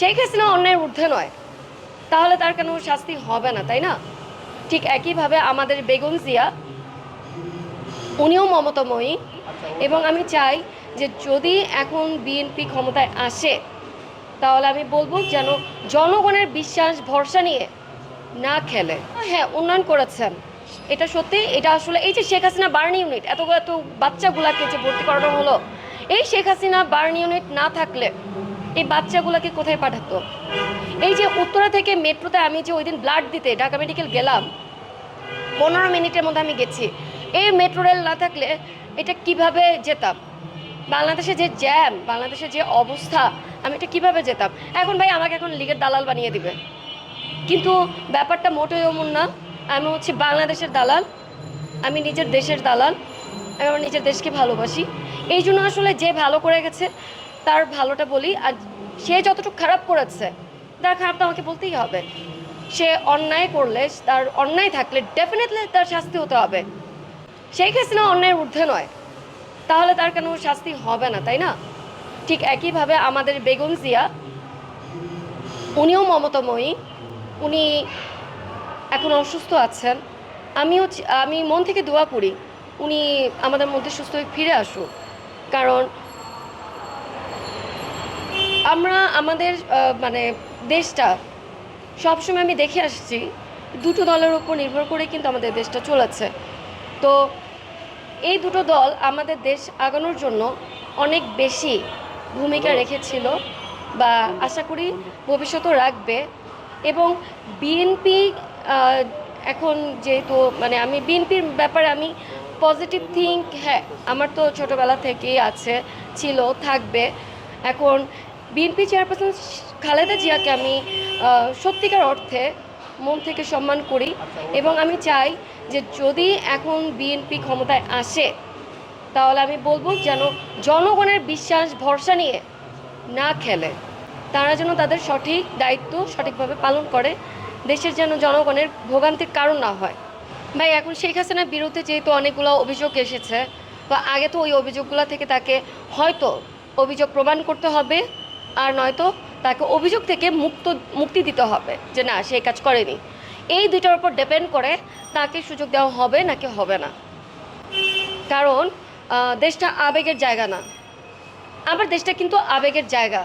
শেখ হাসিনা অন্যায়ের ঊর্ধ্বে নয়। তাহলে তার কেন শাস্তি হবে না, তাই না? ঠিক একইভাবে আমাদের বেগম জিয়া, উনিও মমতাময়ী। এবং আমি চাই যে যদি এখন বিএনপি ক্ষমতায় আসে, তাহলে আমি বলব যেন জনগণের বিশ্বাস, ভরসা নিয়ে না খেলে। হ্যাঁ উন্নয়ন করেছেন। এটা সত্যি, এটা আসলে এই যে শেখ হাসিনা বার্ন ইউনিট, এত এত বাচ্চাগুলাকে যে ভর্তি করানো হলো, এই শেখ হাসিনা বার্ন ইউনিট না থাকলে এই বাচ্চাগুলোকে কোথায় পাঠাতো? এই যে উত্তরা থেকে মেট্রোতে আমি যে ওই দিন ব্লাড দিতে ঢাকা মেডিকেল গেলাম, পনেরো মিনিটের মধ্যে আমি গেছি। এই মেট্রো রেল না থাকলে এটা কীভাবে যেতাম? বাংলাদেশে যে জ্যাম, বাংলাদেশে যে অবস্থা, আমি এটা কীভাবে যেতাম? এখন ভাই আমাকে এখন লিগের দালাল বানিয়ে দিবে। কিন্তু ব্যাপারটা মোটেই এমন না। আমি হচ্ছে বাংলাদেশের দালাল, আমি নিজের দেশের দালাল, আমি আমার নিজের দেশকে ভালোবাসি। এই জন্য আসলে যে ভালো করে গেছে তার ভালোটা বলি, আর সে যতটুকু খারাপ করেছে, তার খারাপটা আমাকে বলতেই হবে। সে অন্যায় করলে, তার অন্যায় থাকলে ডেফিনেটলি তার শাস্তি হতে হবে। সেই ক্ষেত্রে না অন্যায়ের ঊর্ধ্বে নয়। তাহলে তার কেন শাস্তি হবে না, তাই না? ঠিক একইভাবে আমাদের বেগম জিয়া, উনিও মমতাময়ী, উনি এখন অসুস্থ আছেন। আমিও আমি মন থেকে দোয়া করি, উনি আমাদের মধ্যে সুস্থ হয়ে ফিরে আসুক। কারণ আমরা আমাদের মানে দেশটা সবসময় আমি দেখে আসছি দুটো দলের উপর নির্ভর করে কিন্তু আমাদের দেশটা চলেছে। তো এই দুটো দল আমাদের দেশ আগানোর জন্য অনেক বেশি ভূমিকা রেখেছিল বা আশা করি ভবিষ্যতেও রাখবে এবং বিএনপি এখন যেহেতু মানে আমি বিএনপির ব্যাপারে আমি পজিটিভ থিঙ্ক হ্যাঁ আমার তো ছোটোবেলা থেকেই আছে ছিল থাকবে। এখন বিএনপি চেয়ারপারসন খালেদা জিয়াকে আমি সত্যিকার অর্থে মন থেকে সম্মান করি এবং আমি চাই যে যদি এখন বিএনপি ক্ষমতায় আসে, তাহলে আমি বলব যেন জনগণের বিশ্বাস, ভরসা নিয়ে না খেলে। তারা যেন তাদের সঠিক দায়িত্ব সঠিকভাবে পালন করে, দেশের যেন জনগণের ভোগান্তির কারণ না হয়। ভাই, এখন শেখ হাসিনার বিরুদ্ধে যেহেতু অনেকগুলো অভিযোগ এসেছে, বা আগে তো ওই অভিযোগগুলো থেকে তাকে হয়তো অভিযোগ প্রমাণ করতে হবে। আর নয়তো তাকে অভিযোগ থেকে মুক্ত, মুক্তি দিতে হবে যে না, সে কাজ করেনি। এই দুইটার উপর ডিপেন্ড করে তাকে সুযোগ দেওয়া হবে নাকি হবে না। কারণ দেশটা আবেগের জায়গা না। আমার দেশটা কিন্তু আবেগের জায়গা।